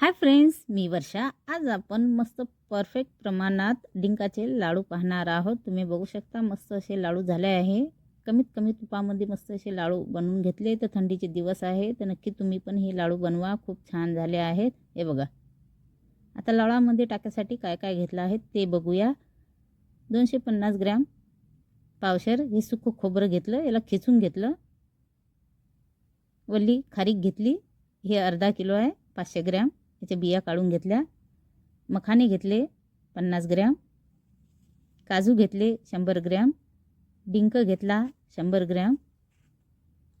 Hi friends मी वर्षा. आज आपण मस्त परफेक्ट प्रमाणात डिंकाचे लाडू पाहणार आहोत. तुम्ही बघू शकता मस्त असे लाडू झाले आहे. कमीत कमी तुपामध्ये मस्त असे लाडू बनवून घेतले. तर थंडीचे दिवस आहे तर नक्की तुम्ही पण हे लाडू बनवा. खूप छान झाले आहेत. हे बघा. आता लाडामध्ये टाकायसाठी काय काय घेतलं आहे ते बघूया. दोनशे पन्नास ग्रॅम पावशर. हे सुकं खोबरं घेतलं याला खिचून घेतलं. वल्ली खारीक घेतली. हे अर्धा किलो आहे पाचशे ग्रॅम. याच्या बिया काढून घेतल्या मखाने घेतले पन्नास ग्रॅम काजू घेतले शंभर ग्रॅम डिंक घेतला शंभर ग्रॅम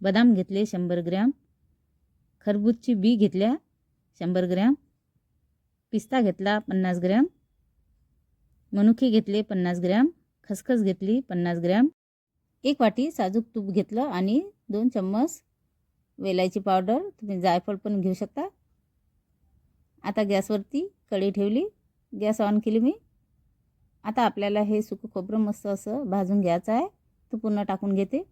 बदाम घेतले शंभर ग्रॅम खरबूजची बी घेतल्या शंभर ग्रॅम पिस्ता घेतला पन्नास ग्रॅम मनुके घेतले पन्नास ग्रॅम खसखस घेतली पन्नास ग्रॅम एक वाटी साजूक तूप घेतलं आणि दोन चम्मच वेलायची पावडर तुम्ही जायफळ पण घेऊ शकता. आता गॅसवरती कढई ठेवली. गॅस ऑन केली मी. आता आपल्याला हे सुकं खोबरं मस्त असं भाजून घ्यायचं आहे. तो पूर्ण टाकून घेते.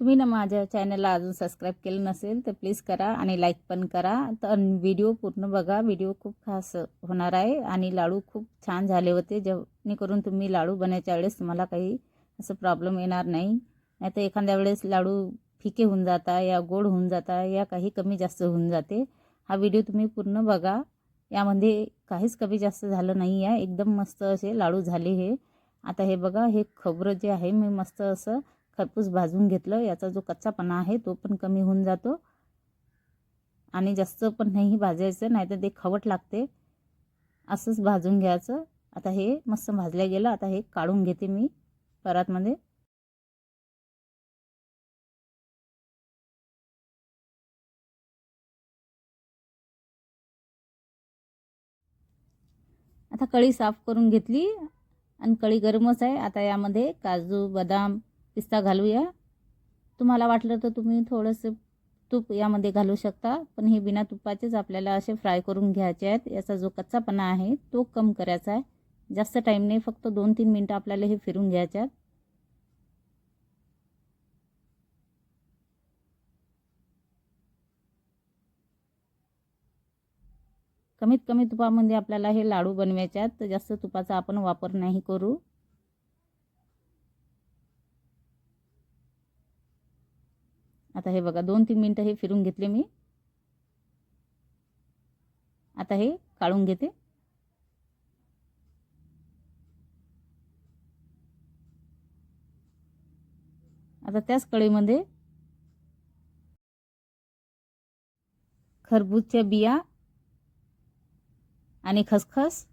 तुम्ही ना माझ्या चॅनलला अजून सबस्क्राईब केलं नसेल तर प्लीज करा आणि लाईक पण करा. तर व्हिडिओ पूर्ण बघा. व्हिडिओ खूप खास होणार आहे आणि लाडू खूप छान झाले होते. जेणेकरून तुम्ही लाडू बनायच्या वेळेस तुम्हाला काही असं प्रॉब्लेम येणार नाही. नाही तर एखाद्या वेळेस लाडू फिके होऊन जाता या गोड होऊन जाता या काही कमी जास्त होऊन जाते. हा व्हिडिओ तुम्ही पूर्ण बघा. यामध्ये काहीच कमी जास्त झालं नाही आहे एकदम मस्त असे लाडू झाले हे. आता हे बघा हे खोबरं जे आहे मी मस्त असं खरपूस भाजून घेतलं. याचा जो कच्चापणा आहे तो पण कमी होऊन जातो. आणि जास्त पण नाही भाजायचं नाही तर ते खवट लागते. असंच भाजून घ्यायचं. आता हे मस्त भाजल्या गेलं. आता हे काढून घेते मी परातमध्ये. आता कढी साफ करून घेतली आणि कढी गरमच आहे. आता यामध्ये काजू बदाम पिस्ता घालूया. तुम्हाला वाटलं तर तुम्ही थोडंसं तूप यामध्ये घालू शकता पण हे बिना तुपाचेच आपल्याला असे फ्राय करून घ्यायचे आहेत. याचा जो कच्चापणा आहे तो कम करायचा आहे. जास्त टाईम नाही फक्त दोन तीन मिनटं आपल्याला हे फिरून घ्यायचे कमीत कमी तुपामध्ये आपल्याला हे लाडू बनवायचे आहेत तर जास्त तुपाचा आपण वापर नाही करू. आता हे बघा दोन तीन मिनटं हे फिरून घेतले मी. आता हे काढून घेते. आता त्याच कढईमध्ये खरबूजच्या बिया आणि खसखस.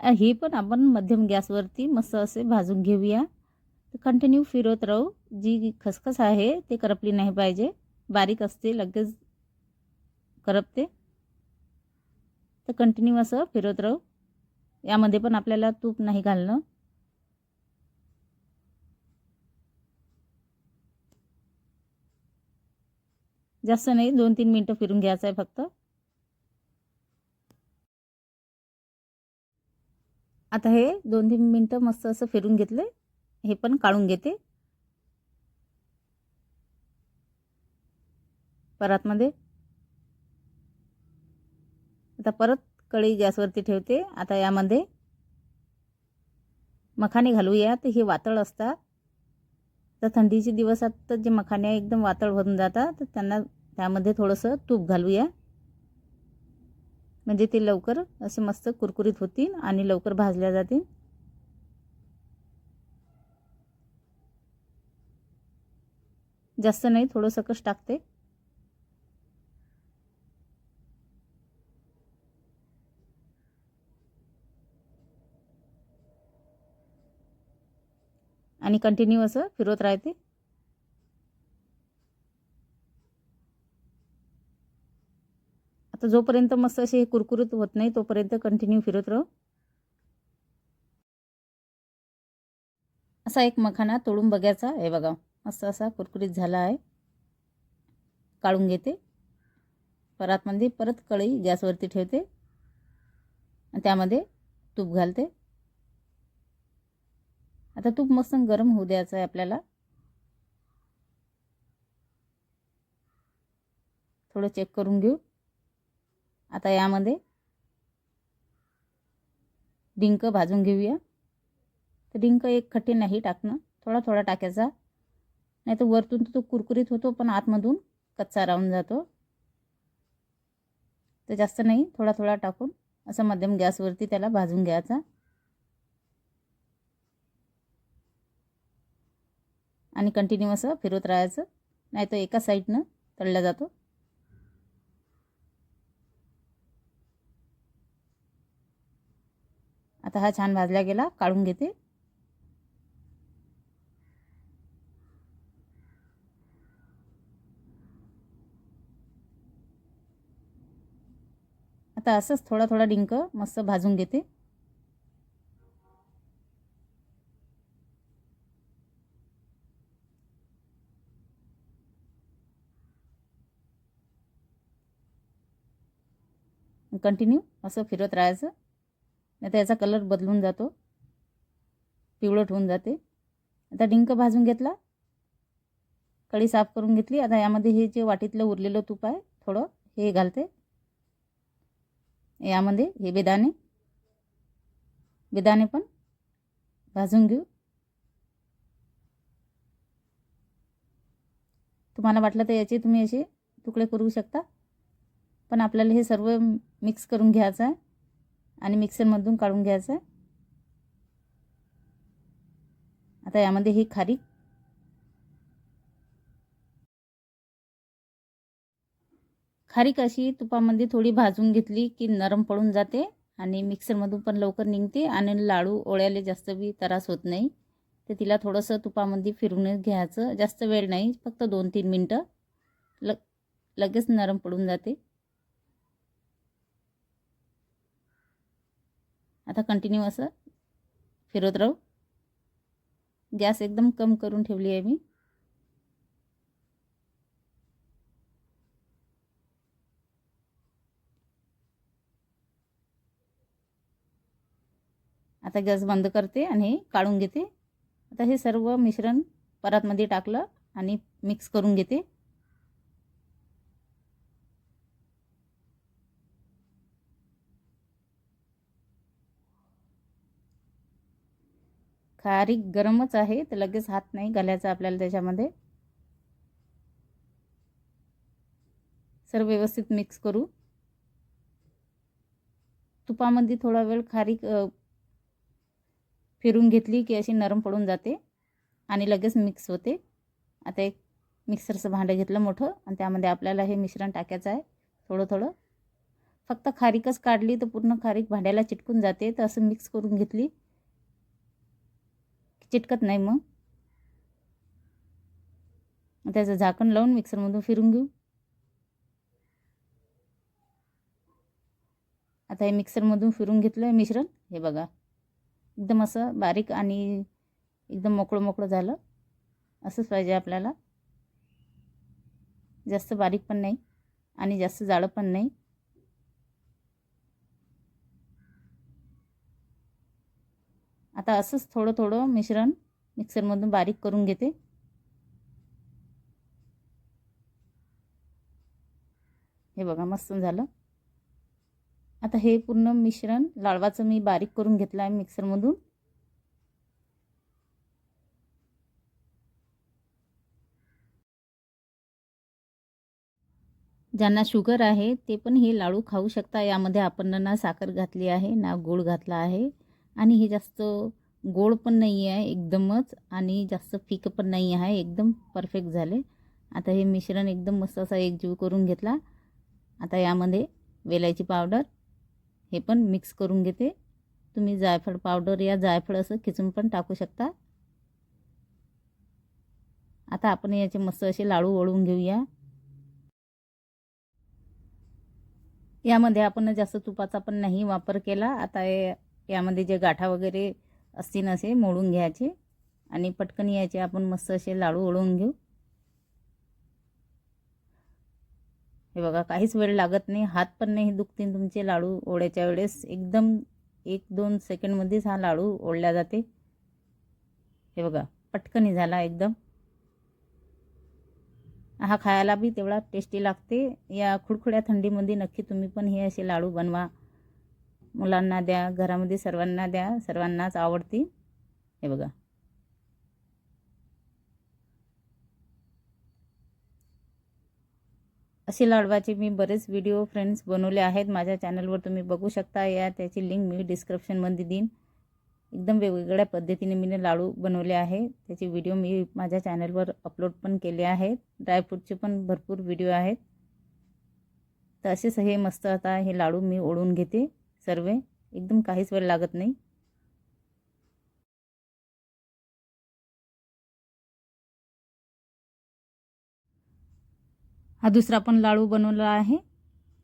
हे पण आपण मध्यम गॅसवरती मस्त असे भाजून घेऊया. तर कंटिन्यू फिरवत राहू. जी खसखस आहे ते करपली नाही पाहिजे. बारीक असते लगेच करपते. तर कंटिन्यू असं फिरवत राहू. यामध्ये पण आपल्याला तूप नाही घालणं. जास्त नाही दोन तीन मिनटं फिरून घ्यायचं आहे फक्त. आता हे दोन तीन मिनटं मस्त असं फिरून घेतले. हे पण काढून घेते. परातमध्ये आता परत कढई गॅसवरती ठेवते. आता यामध्ये मखाने घालूया तर हे वातळ असतात. तर थंडीचे दिवसात तर जे मखाने एकदम वातळ भरून जातात तर त्यांना त्यामध्ये थोडंसं तूप घालूया. म्हणजे ते लवकर असे मस्त कुरकुरीत होतील आणि लवकर भाजल्या जातील. जास्त नाही थोडंसं कश टाकते. आणि कंटिन्यू असं फिरवत राहते. आता जोपर्यंत मस्त असे कुरकुरीत होत नाही तोपर्यंत कंटिन्यू फिरत राहू. असा एक मखाना तोडून बघायचा. हे बघा मस्त असा कुरकुरीत झाला आहे. काढून घेते. परातमध्ये परत कढई गॅसवरती ठेवते. आणि त्यामध्ये तूप घालते. आता तूप मस्त गरम होऊ द्यायचं आहे आपल्याला. थोडं चेक करून घेऊ. आता यामध्ये डिंक भाजून घेऊया. तर डिंक एक खट्टे नाही टाकणं. थोडा थोडा टाकायचा. नाही तर वरतून तो कुरकुरीत होतो पण आतमधून कच्चा राहून जातो. तर जास्त नाही थोडा थोडा टाकून असं मध्यम गॅसवरती त्याला भाजून घ्यायचा. आणि कंटिन्यू असं फिरवत राहायचं. नाही तर एका साईडनं तळला जातो. आता हा छान भाजला गेला काढून घेते. आता असंच थोडा थोडा डिंक मस्त भाजून घेते. कंटिन्यू असं फिरत राहायचं. नाही याचा कलर बदलून जातो. पिवळट होऊन जाते. आता डिंक भाजून घेतला. कडी साफ करून घेतली. आता यामध्ये हे जे वाटीतलं उरलेलं तूप आहे थोडं हे घालते. यामध्ये हे बेदाणे. बेदाणे पण भाजून घेऊ. तुम्हाला वाटलं तर याचे तुम्ही असे तुकडे करू शकता. पण आपल्याला हे सर्व मिक्स करून घ्यायचं आहे. आणि मिक्सरमधून काढून घ्यायचं. आहे आता यामध्ये ही खारीक खारीक अशी तुपामध्ये थोडी भाजून घेतली की नरम पडून जाते आणि मिक्सरमधून पण लवकर निघते आणि लाडू ओळ्याले जास्त बी त्रास होत नाही. तर तिला थोडंसं तुपामध्ये फिरून घ्यायचं. जास्त वेळ नाही फक्त दोन तीन मिनटं. ल लगेच नरम पडून जाते. आता कंटिन्यू असं फिरवत राहू. गॅस एकदम कम करून ठेवली आहे मी. आता गॅस बंद करते आणि हे काढून घेते. आता हे सर्व मिश्रण परातमध्ये टाकलं आणि मिक्स करून घेते. खारीक गरमच आहे तर लगेच हात नाही घालायचा आपल्याला त्याच्यामध्ये. सर्व व्यवस्थित मिक्स करू. तुपामध्ये थोडा वेळ खारीक फिरून घेतली की अशी नरम पडून जाते आणि लगेच मिक्स होते. आता एक मिक्सरचं भांडं घेतलं मोठं आणि त्यामध्ये आपल्याला हे मिश्रण टाकायचं आहे थोडं थोडं. फक्त खारीकच काढली तर पूर्ण खारीक भांड्याला चिटकून जाते तर असं मिक्स करून घेतली. चिटकत नाही मग. त्याचं झाकण लावून मिक्सरमधून फिरून घेऊ. आता हे मिक्सरमधून फिरून घेतलं आहे मिश्रण. हे बघा. एकदम असं बारीक आणि एकदम मोकळं मोकळं झालं. असंच पाहिजे आपल्याला. जास्त बारीक पण नाही आणि जास्त जाळं पण नाही. आता असंच थोडं थोडं मिश्रण मिक्सरमधून बारीक करून घेते. हे बघा मस्त झालं. आता हे पूर्ण मिश्रण लाडवाचं मी बारीक करून घेतलं आहे मिक्सरमधून. ज्यांना शुगर आहे ते पण हे लाडू खाऊ शकता. यामध्ये आपण ना साखर घातली आहे ना गूळ घातला आहे. आणि हे जास्त गोड पण नाही आहे एकदमच आणि जास्त फिकं पण नाही आहे एकदम परफेक्ट झाले. आता हे मिश्रण एकदम मस्त असा एकजीव करून घेतला. आता यामध्ये वेलायची पावडर हे पण मिक्स करून घेते. तुम्ही जायफळ पावडर या जायफळ असं खिचून पण टाकू शकता. आता आपण याचे मस्त असे लाडू वळून घेऊया. यामध्ये आपण जास्त तुपाचा पण नाही वापर केला. आता यामध्ये जे गाठा वगैरे असतील असे मोडून घ्यायचे आणि पटकन यायचे आपण मस्त असे लाडू ओळून घेऊ. हे बघा काहीच वेळ लागत नाही हात पण नाही दुखतील तुमचे लाडू ओढ्याच्या वेळेस. एकदम एक दोन सेकंडमध्येच हा लाडू ओढल्या जाते. हे बघा पटकनी झाला एकदम. हा खायला बी तेवढा टेस्टी लागते. या खुडखुड्या थंडीमध्ये नक्की तुम्ही पण हे असे लाडू बनवा. मुलांना द्या घरामध्ये सर्वांना द्या सर्वांनाच आवडते. हे बघा. असे लाडवाचे मी बरेच व्हिडिओ फ्रेंड्स बनवले आहेत. माझ्या चॅनलवर तुम्ही बघू शकता. या त्याची लिंक मी डिस्क्रिप्शनमध्ये देईन. एकदम वेगवेगळ्या पद्धतीने मी लाडू बनवले आहे. त्याचे व्हिडिओ मी माझ्या चॅनलवर अपलोड पण केले आहेत. ड्रायफ्रूटचे पण भरपूर व्हिडिओ आहेत. तर असेच हे मस्त आता हे लाडू मी ओढून घेते. सर्व. एकदम काहीच वेळ लागत नाही. हा दुसरा पण लाडू बनवला आहे.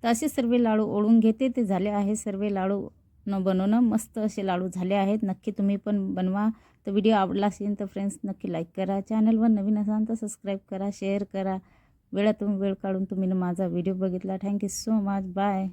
तर असे सर्व लाडू ओढून घेते. ते झाले आहे सर्व लाडू न बनवणं. मस्त असे लाडू झाले आहेत. नक्की तुम्ही पण बनवा. तर व्हिडिओ आवडला असेल तर फ्रेंड्स नक्की लाईक करा. चॅनलवर नवीन असाल तर सबस्क्राईब करा शेअर करा. वेळातून वेळ काढून तुम्ही माझा व्हिडिओ बघितला. Thank you so much. Bye.